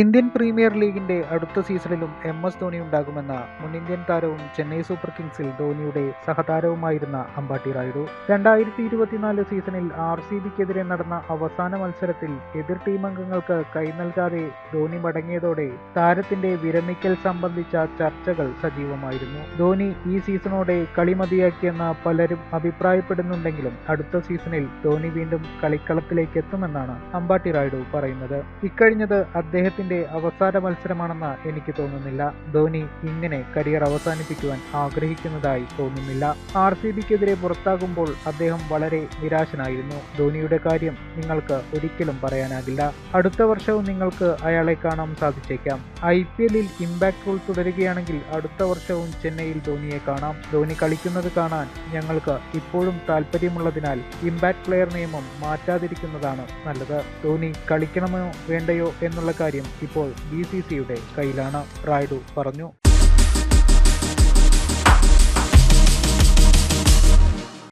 Indian premier ലീഗിന്റെ അടുത്ത സീസണിലും എം എസ് ധോണി ഉണ്ടാകുമെന്ന മുൻ ഇന്ത്യൻ താരവും ചെന്നൈ സൂപ്പർ കിങ്സിൽ ധോണിയുടെ സഹതാരവുമായിരുന്ന അമ്പാട്ടി റായിഡു. രണ്ടായിരത്തി ഇരുപത്തിനാല് സീസണിൽ ആർ സി ബിക്കെതിരെ നടന്ന അവസാന മത്സരത്തിൽ എതിർ ടീം അംഗങ്ങൾക്ക് കൈ നൽകാതെ ധോണി മടങ്ങിയതോടെ താരത്തിന്റെ വിരമിക്കൽ സംബന്ധിച്ച ചർച്ചകൾ സജീവമായിരുന്നു. ധോണി ഈ സീസണോടെ കളി മതിയാക്കിയെന്ന് പലരും അഭിപ്രായപ്പെടുന്നുണ്ടെങ്കിലും അടുത്ത സീസണിൽ ധോണി വീണ്ടും കളിക്കളത്തിലേക്ക് എത്തുമെന്നാണ് അമ്പാട്ടി റായിഡു പറയുന്നത്. ഇക്കഴിഞ്ഞത് അദ്ദേഹത്തിന്റെ അവസാന മത്സരമാണെന്ന് എനിക്ക് തോന്നുന്നില്ല. ധോണി ഇങ്ങനെ കരിയർ അവസാനിപ്പിക്കുവാൻ ആഗ്രഹിക്കുന്നതായി തോന്നുന്നില്ല. ആർ സി ബിക്കെതിരെ പുറത്താകുമ്പോൾ അദ്ദേഹം വളരെ നിരാശനായിരുന്നു. ധോണിയുടെ കാര്യം നിങ്ങൾക്ക് ഒരിക്കലും പറയാനാകില്ല. അടുത്ത വർഷവും നിങ്ങൾക്ക് അയാളെ കാണാൻ സാധിച്ചേക്കാം. ഐ പി എല്ലിൽ ഇമ്പാക്ട് റൂൾ തുടരുകയാണെങ്കിൽ അടുത്ത വർഷവും ചെന്നൈയിൽ ധോണിയെ കാണാം. ധോണി കളിക്കുന്നത് കാണാൻ ഞങ്ങൾക്ക് ഇപ്പോഴും താല്പര്യമുള്ളതിനാൽ ഇമ്പാക്ട് പ്ലെയർ നിയമം മാറ്റാതിരിക്കുന്നതാണ് നല്ലത്. ധോണി കളിക്കണമോ വേണ്ടയോ എന്നുള്ള കാര്യം ഇപ്പോൾ ബി സി സിയുടെ കയ്യിലാണ്. റായിഡു പറഞ്ഞു.